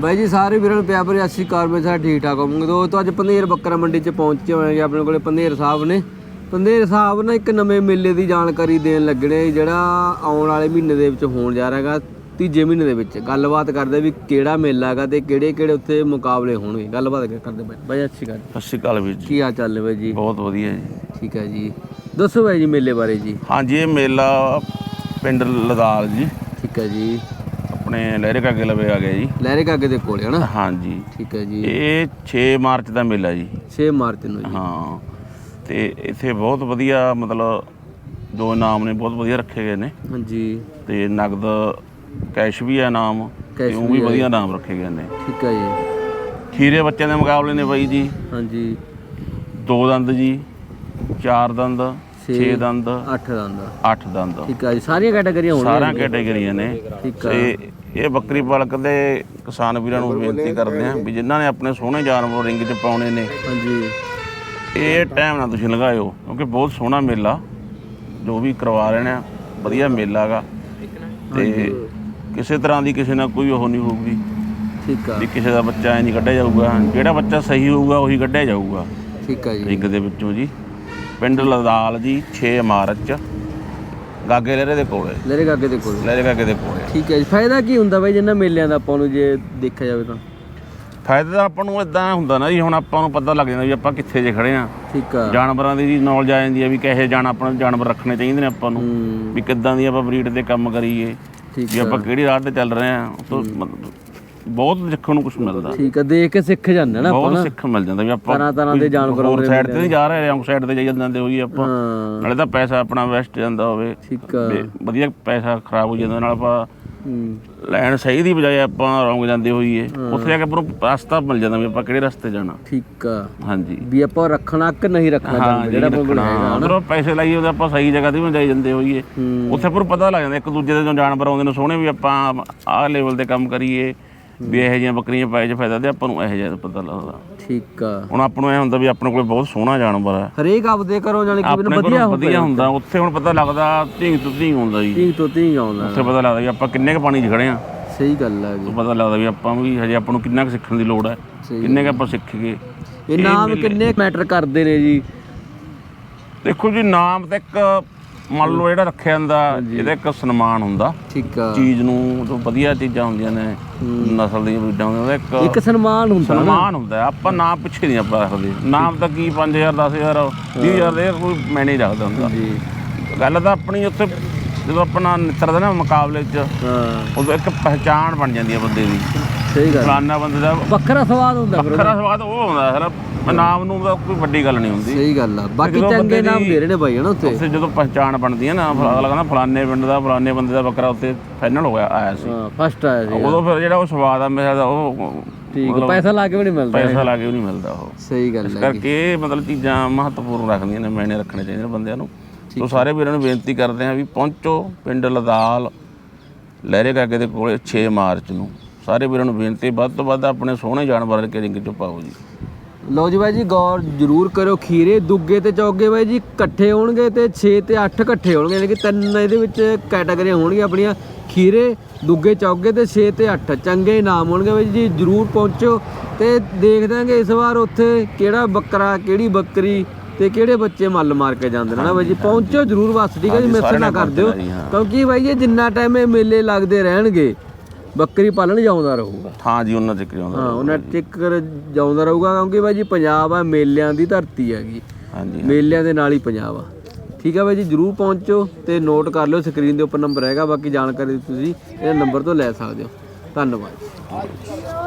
ਬਾਈ ਜੀ ਸਾਰੇ ਵੀਰਾਂ ਨੂੰ ਪਿਆਰ ਭਰੀ ਸਤਿ ਸ਼੍ਰੀ ਅਕਾਲ। ਮੈਂ ਸਾਰਾ ਠੀਕ ਠਾਕ ਹੋਵਾਂਗੇ ਦੋਸਤੋ ਅੱਜ ਪੰਧੇਰ ਬੱਕਰਾ ਮੰਡੀ 'ਚ ਪਹੁੰਚੇ ਹੋਏ ਹਾਂ। ਆਪਣੇ ਕੋਲੇ ਪੰਧੇਰ ਸਾਹਿਬ ਨੇ। ਪੰਧੇਰ ਸਾਹਿਬ ਨਾ ਇੱਕ ਨਵੇਂ ਮੇਲੇ ਦੀ ਜਾਣਕਾਰੀ ਦੇਣ ਲੱਗਣੇ ਜਿਹੜਾ ਆਉਣ ਵਾਲੇ ਮਹੀਨੇ ਦੇ ਵਿੱਚ ਹੋਣ ਜਾ ਰਿਹਾ ਹੈਗਾ ਤੀਜੇ ਮਹੀਨੇ ਦੇ ਵਿੱਚ। ਗੱਲਬਾਤ ਕਰਦੇ ਵੀ ਕਿਹੜਾ ਮੇਲਾ ਹੈਗਾ ਤੇ ਕਿਹੜੇ ਕਿਹੜੇ ਉੱਥੇ ਮੁਕਾਬਲੇ ਹੋਣਗੇ। ਗੱਲਬਾਤ ਕਰਦੇ ਬਾਈ। ਬਾਈ ਸਤਿ ਸ਼੍ਰੀ ਅਕਾਲ ਸਤਿ ਸ਼੍ਰੀ ਅਕਾਲ ਵੀਰ ਜੀ। ਕੀ ਹਾਲ ਚਾਲ ਨੇ ਬਾਈ ਜੀ? ਬਹੁਤ ਵਧੀਆ ਜੀ। ਠੀਕ ਹੈ ਜੀ। ਦੱਸੋ ਬਾਈ ਜੀ ਮੇਲੇ ਬਾਰੇ ਜੀ। ਹਾਂਜੀ ਇਹ ਮੇਲਾ ਪਿੰਡ ਲਦਾਲ ਜੀ। ਠੀਕ ਹੈ ਜੀ। ਆਪਣੇ ਲਹਿਰੇ ਕਾਗੇ ਲਵੇ ਆ ਗਿਆ ਜੀ। ਲਹਿਰੇ ਕਾਗੇ ਦੇ ਕੋਲੇ ਹਨਾ? ਹਾਂਜੀ। ਠੀਕ ਹੈ ਜੀ। ਇਹ 6 ਮਾਰਚ ਦਾ ਮੇਲਾ ਜੀ। 6 ਮਾਰਚ ਨੂੰ ਜੀ। ਹਾਂ। ਤੇ ਇੱਥੇ ਬਹੁਤ ਵਧੀਆ ਮਤਲਬ ਦੋ ਇਨਾਮ ਨੇ ਬਹੁਤ ਵਧੀਆ ਰੱਖੇ ਗਏ ਨੇ। ਹਾਂਜੀ। ਤੇ ਨਗਦ ਕੈਸ਼ ਵੀ ਹੈ ਇਨਾਮ ਤੇ ਉਹ ਵੀ ਵਧੀਆ ਇਨਾਮ ਰੱਖੇ ਗਏ ਨੇ। ਠੀਕ ਹੈ ਜੀ। ਖੀਰੇ ਬੱਚਿਆਂ ਦੇ ਮੁਕਾਬਲੇ ਨੇ ਬਾਈ ਜੀ। ਹਾਂਜੀ। ਦੋ ਦੰਦ ਜੀ ਚਾਰ ਦੰਦ। 6 ਦੰਦ। 8 ਦਾ ਅੰਦਰ 8 ਦੰਦ। ਠੀਕ ਹੈ ਜੀ ਸਾਰੀਆਂ ਕੈਟਾਗਰੀਆਂ ਹੋਣਗੀਆਂ ਸਾਰਾ ਕੈਟਾਗਰੀਆਂ ਨੇ। ਠੀਕ ਆ। ਤੇ ਇਹ ਬੱਕਰੀ ਪਾਲਕ ਦੇ ਕਿਸਾਨ ਵੀਰਾਂ ਨੂੰ ਬੇਨਤੀ ਕਰਦੇ ਆ ਵੀ ਜਿਨ੍ਹਾਂ ਨੇ ਆਪਣੇ ਸੋਹਣੇ ਜਾਨਵਰ ਰਿੰਗ 'ਚ ਪਾਉਣੇ ਨੇ। ਹਾਂਜੀ। ਇਹ ਟਾਈਮ ਨਾਲ ਤੁਸੀਂ ਲਗਾਇਓ ਕਿਉਂਕਿ ਬਹੁਤ ਸੋਹਣਾ ਮੇਲਾ ਜੋ ਵੀ ਕਰਵਾ ਰਹੇ ਨੇ ਵਧੀਆ ਮੇਲਾ ਹੈਗਾ ਤੇ ਕਿਸੇ ਤਰ੍ਹਾਂ ਦੀ ਕਿਸੇ ਨਾਲ ਕੋਈ ਉਹ ਨਹੀਂ ਹੋਊਗੀ। ਠੀਕ ਆ। ਵੀ ਕਿਸੇ ਦਾ ਬੱਚਾ ਐ ਨਹੀਂ ਕੱਢਿਆ ਜਾਊਗਾ। ਜਿਹੜਾ ਬੱਚਾ ਸਹੀ ਹੋਊਗਾ ਉਹੀ ਕੱਢਿਆ ਜਾਊਗਾ। ਠੀਕ ਆ ਜੀ। ਰਿੰਗ ਦੇ ਵਿੱਚੋਂ ਜੀ। ਪਿੰਡ ਲਦਾਲ ਜੀ 6 ਮਾਰਚ 'ਚ। ਗਾਗੇ ਲਹਿਰੇ ਦੇ ਕੋਲੇ। ਲਹਿਰੇ ਕਾਗੇ ਦੇ ਕੋਲ। ਲਹਿਰੇ ਗਾਗੇ ਦੇ ਕੋਲੇ। ਠੀਕ ਹੈ ਜੀ ਫਾਇਦਾ ਕੀ ਹੁੰਦਾ ਬਾਈ ਜਿੰਨਾ ਮੇਲਿਆਂ ਦਾ ਆਪਾਂ ਨੂੰ ਜੇ ਦੇਖਿਆ ਜਾਵੇ ਤਾਂ? ਫਾਇਦਾ ਤਾਂ ਆਪਾਂ ਨੂੰ ਇਦਾਂ ਹੁੰਦਾ ਨਾ ਜੀ ਹੁਣ ਆਪਾਂ ਨੂੰ ਪਤਾ ਲੱਗ ਜਾਂਦਾ ਵੀ ਆਪਾਂ ਕਿੱਥੇ ਜੇ ਖੜੇ ਆ ਠੀਕ ਆ। ਜਾਨਵਰਾਂ ਦੀ ਜੀ ਨੌਲੇਜ ਆ ਜਾਂਦੀ ਆ ਵੀ ਕਿਹੇ ਜਾਨ ਆਪਾਂ ਨੂੰ ਜਾਨਵਰ ਰੱਖਣੇ ਚਾਹੀਦੇ ਨੇ ਆਪਾਂ ਨੂੰ। ਵੀ ਕਿੱਦਾਂ ਦੀ ਆਪਾਂ ਬਰੀਡ ਤੇ ਕੰਮ ਕਰੀਏ। ਠੀਕ ਵੀ ਆਪਾਂ ਕਿਹੜੀ ਰਾਹ ਤੇ ਚੱਲ ਰਹੇ ਆ ਉਹ ਤੋਂ ਮਤਲਬ ਬਹੁਤ ਸਿੱਖਣ ਨੂੰ ਕੁਝ ਮਿਲਦਾ। ਠੀਕ ਆ ਦੇਖ ਕੇ ਸਿੱਖ ਜਾਂਦੇ ਨਾ ਆਪਾਂ ਬਹੁਤ ਸਿੱਖ ਮਿਲ ਜਾਂਦਾ ਵੀ ਆਪਾਂ ਤਰ੍ਹਾਂ ਤਰ੍ਹਾਂ ਦੇ ਜਾਨਵਰ ਹੋਰ ਸਾਈਡ ਤੇ ਨਹੀਂ ਜਾ ਰਹੇ ਰੌਂਗ ਸਾਈਡ ਤੇ ਜਾਈ ਜਾਂਦੇ ਹੋਈ ਆਪਾਂ। ਹਾਂ। ਨਾਲੇ ਤਾਂ ਪੈਸਾ ਆਪਣਾ ਵੈਸਟ ਜਾਂਦਾ ਹੋਵੇ। ਠੀਕ ਆ। ਤੇ ਵਧੀਆ ਪੈਸਾ ਖਰਾਬ ਹੋ ਜਾਂਦਾ ਨਾਲ ਆਪਾਂ ਹੂੰ। ਲੈਣ ਸਹੀ ਦੀ ਬਜਾਏ ਆਪਾਂ ਰੌਂਗ ਜਾਂਦੇ ਹੋਈਏ। ਉੱਥੇ ਜਾ ਕੇ ਆਪਾਂ ਨੂੰ ਰਸਤਾ ਮਿਲ ਜਾਂਦਾ ਵੀ ਆਪਾਂ ਕਿਹੜੇ ਰਸਤੇ ਜਾਣਾ। ਠੀਕ ਆ। ਹਾਂਜੀ। ਵੀ ਆਪਾਂ ਰੱਖਣਾ ਕਿ ਨਹੀਂ ਰੱਖਣਾ ਜਾਨਵਰ ਜਿਹੜਾ ਆਪਾਂ ਬਣਾਏਗਾ ਉਧਰੋਂ ਪੈਸੇ ਲਾਈਏ ਉਹਦੇ ਆਪਾਂ ਸਹੀ ਜਗ੍ਹਾ ਤੇ ਵੀ ਜਾਈ ਜਾਂਦੇ ਹੋਈਏ। ਹੂੰ। ਉੱਥੇ ਪਰ ਪਤਾ ਲੱਗ ਜਾਂਦਾ ਇੱਕ ਦੂਜੇ ਦੇ ਜਾਨਵਰ ਆਉਂਦੇ ਨੇ ਸੋਹਣੇ ਵੀ ਆਪਾਂ ਆਹ ਲੈਵਲ ਤੇ ਕੰਮ ਕਰੀਏ। ਵੀ ਇਹੋ ਜਿਹੀਆਂ ਬੱਕਰੀਆਂ ਪਾਏ 'ਚ ਫਾਇਦਾ ਤੇ ਆਪਾਂ ਨੂੰ ਇਹੋ ਜਿਹਾ ਪਤਾ ਲੱਗਦਾ। ਠੀਕ ਆ। ਹੁਣ ਆਪਾਂ ਨੂੰ ਇਹ ਹੁੰਦਾ ਵੀ ਆਪਣੇ ਕੋਲ ਬਹੁਤ ਸੋਹਣਾ ਜਾਨਵਰ ਹੈ। ਹਰੇਕ ਆਪਦੇ ਕਰੋ ਜਾਨੀ ਕਿ ਆਪਣੇ ਵਧੀਆ ਕੋਲ ਵਧੀਆ ਹੁੰਦਾ ਉੱਥੇ ਹੁਣ ਪਤਾ ਲੱਗਦਾ ਧੀਂਗ ਤੋਂ ਧੀਂਗ ਹੁੰਦਾ ਜੀ। ਠੀਕ ਤੋਂ ਠੀਕ ਆਉਂਦਾ। ਉੱਥੇ ਪਤਾ ਲੱਗਦਾ ਵੀ ਆਪਾਂ ਕਿੰਨੇ ਕ ਪਾਣੀ 'ਚ ਖੜੇ ਆ ਸਹੀ ਗੱਲ ਹੈ ਜੀ। ਪਤਾ ਲੱਗਦਾ ਵੀ ਆਪਾਂ ਵੀ ਹਜੇ ਆਪਾਂ ਨੂੰ ਕਿੰਨਾ ਕੁ ਸਿੱਖਣ ਦੀ ਲੋੜ ਹੈ ਕਿੰਨੇ ਕ ਆਪਾਂ ਸਿੱਖ ਗਏ। ਇਹ ਨਾਮ ਕਿੰਨੇ ਮੈਟਰ ਕਰਦੇ ਨੇ ਜੀ? ਦੇਖੋ ਜੀ ਨਾਮ ਤਾਂ ਇੱਕ ਮੰਨ ਲਓ ਜਿਹੜਾ ਰੱਖਿਆ ਜਾਂਦਾ ਇਹਦਾ ਇੱਕ ਸਨਮਾਨ ਹੁੰਦਾ। ਠੀਕ ਆ। ਚੀਜ਼ ਨੂੰ ਜੋ ਵਧੀਆ ਚੀਜ਼ਾਂ ਹੁੰਦੀਆਂ ਨੇ ਨਸਲ ਦੀਆਂ ਬਰੀਡਾਂ ਹੁੰਦੀਆਂ ਇੱਕ ਇੱਕ ਸਨਮਾਨ ਹੁੰਦਾ ਸਨਮਾਨ ਹੁੰਦਾ। ਆਪਾਂ ਨਾਮ ਪਿੱਛੇ ਨਹੀਂ ਆਪਾਂ ਰੱਖਦੇ। ਨਾਮ ਤਾਂ ਕੀ 5000 10000 20000 ਦੇ ਕੋਈ ਮੈਂ ਨਹੀਂ ਰੱਖਦਾ ਹੁੰਦਾ। ਜੀ। ਗੱਲ ਤਾਂ ਆਪਣੀ ਉੱਥੇ ਜਦੋਂ ਆਪਣਾ ਨਿੱਤਰਦਾ ਨਾ ਮੁਕਾਬਲੇ 'ਚ ਹਾਂ। ਉਦੋਂ ਇੱਕ ਪਹਿਚਾਣ ਬਣ ਜਾਂਦੀ ਹੈ ਬੰਦੇ ਦੀ। ਸਹੀ ਗੱਲ। ਫਲਾਨਾ ਬੰਦੇ ਦਾ ਵੱਖਰਾ ਸਵਾਦ ਹੁੰਦਾ ਫਿਰ ਵੱਖਰਾ ਸਵਾਦ ਉਹ ਹੁੰਦਾ ਹੈ ਨਾਮ ਨੂੰ ਤਾਂ ਕੋਈ ਵੱਡੀ ਗੱਲ ਨਹੀਂ ਹੁੰਦੀ। ਸਹੀ ਗੱਲ ਆ। ਬਾਕੀ ਜਦੋਂ ਚੰਗੇ ਬੰਦੇ ਨਾਮ ਦੀ- ਦੇ ਰਹੇ ਨੇ ਬਾਈ ਹਨਾ ਉੱਥੇ। ਉੱਥੇ ਜਦੋਂ ਪਹਿਚਾਣ ਬਣਦੀ ਹੈ ਨਾ ਅਗਲਾ ਕਹਿੰਦਾ ਫਲਾਨੇ ਪਿੰਡ ਦਾ ਫਲਾਨੇ ਬੰਦੇ ਦਾ ਬੱਕਰਾ ਉੱਥੇ ਫਾਈਨਲ ਹੋਇਆ ਆਇਆ ਸੀ। ਹਾਂ ਫਸਟ ਆਇਆ ਸੀ। ਉਦੋਂ ਫਿਰ ਜਿਹੜਾ ਉਹ ਸਵਾਦ ਆ ਮੇਰਾ ਦਾ ਉਹ ਠੀਕ ਆ, ਪੈਸਾ ਲਾ ਕੇ ਵੀ ਨਹੀਂ ਮਿਲਦਾ ਪੈਸਾ ਲਾ ਕੇ ਵੀ ਨਹੀਂ ਮਿਲਦਾ ਉਹ। ਸਹੀ ਗੱਲ ਇਸ ਹੈ ਕਰਕੇ ਇਹ ਮਤਲਬ ਚੀਜ਼ਾਂ ਮਹੱਤਵਪੂਰਨ ਰੱਖਦੀਆਂ ਨੇ ਮੈਨੇ ਰੱਖਣੇ ਚਾਹੀਦੇ ਨੇ ਬੰਦਿਆਂ ਨੂੰ। ਸੋ ਸਾਰੇ ਵੀਰਾਂ ਨੂੰ ਬੇਨਤੀ ਕਰਦੇ ਹਾਂ ਵੀ ਪਹੁੰਚੋ ਪਿੰਡ ਲਦਾਲ ਲਹਿਰੇ ਕਾਗੇ ਦੇ ਕੋਲੇ 6 ਮਾਰਚ ਨੂੰ। ਸਾਰੇ ਵੀਰਾਂ ਨੂੰ ਬੇਨਤੀ ਵੱਧ ਤੋਂ ਵੱਧ ਆਪਣੇ ਸੋਹਣੇ ਜਾਨਵਰਾਂ ਕੇ ਰਿੰਗ ਚ ਪਾਓ ਜੀ। ਲਓ ਜੀ ਬਾਈ ਜੀ ਗੌਰ ਜ਼ਰੂਰ ਕਰੋ ਖੀਰੇ ਦੁੱਗੇ ਤੇ ਚੌਗੇ ਬਾਈ ਜੀ ਇਕੱਠੇ ਹੋਣਗੇ ਤੇ 6 ਤੇ 8 ਇਕੱਠੇ ਹੋਣਗੇ ਯਾਨੀ ਕਿ ਤਿੰਨ ਇਹਦੇ ਵਿੱਚ ਕੈਟਾਗਰੀਆਂ ਹੋਣਗੀਆਂ ਆਪਣੀਆਂ ਖੀਰੇ ਦੁੱਗੇ ਚੌਗੇ ਤੇ 6 ਤੇ 8 ਚੰਗੇ ਇਨਾਮ ਹੋਣਗੇ ਬਾਈ ਜੀ ਜ਼ਰੂਰ ਪਹੁੰਚੋ ਤੇ ਦੇਖ ਦਾਂਗੇ ਇਸ ਵਾਰ ਉੱਥੇ ਕਿਹੜਾ ਬੱਕਰਾ ਕਿਹੜੀ ਬੱਕਰੀ ਤੇ ਕਿਹੜੇ ਬੱਚੇ ਮੱਲ ਮਾਰ ਕੇ ਜਾਂਦੇ ਨੇ ਨਾ ਬਾਈ ਜੀ? ਪਹੁੰਚੋ ਜ਼ਰੂਰ ਬਸ ਠੀਕ ਹੈ ਜੀ ਮਿਸ ਨਾ ਕਰ ਦਿਓ। ਜੀ। ਕਿਉਂਕਿ ਬਾਈ ਇਹ ਜਿੰਨਾ ਟਾਈਮ ਇਹ ਮੇਲੇ ਲੱਗਦੇ ਰਹਿਣਗੇ ਬੱਕਰੀ ਪਾਲਣ ਜਾਉਂਦਾ ਰਹੂਗਾ ਹਾਂ ਜੀ ਉਹਨਾਂ ਤੱਕ ਆਉਂਦਾ ਹਾਂ ਉਹਨਾਂ ਟਿੱਕਰ ਜਾਉਂਦਾ ਰਹੂਗਾ ਕਿਉਂਕਿ ਬਾਈ ਜੀ ਪੰਜਾਬ ਆ ਮੇਲਿਆਂ ਦੀ ਧਰਤੀ ਹੈਗੀ। ਹਾਂਜੀ ਮੇਲਿਆਂ ਦੇ ਨਾਲ ਹੀ ਪੰਜਾਬ ਆ। ਠੀਕ ਆ ਬਾਈ ਜੀ ਜਰੂਰ ਪਹੁੰਚੋ ਤੇ ਨੋਟ ਕਰ ਲਿਓ ਸਕਰੀਨ ਦੇ ਉੱਪਰ ਨੰਬਰ ਹੈਗਾ ਬਾਕੀ ਜਾਣਕਾਰੀ ਤੁਸੀਂ ਇਹ ਨੰਬਰ ਤੋਂ ਲੈ ਸਕਦੇ ਹੋ। ਧੰਨਵਾਦ।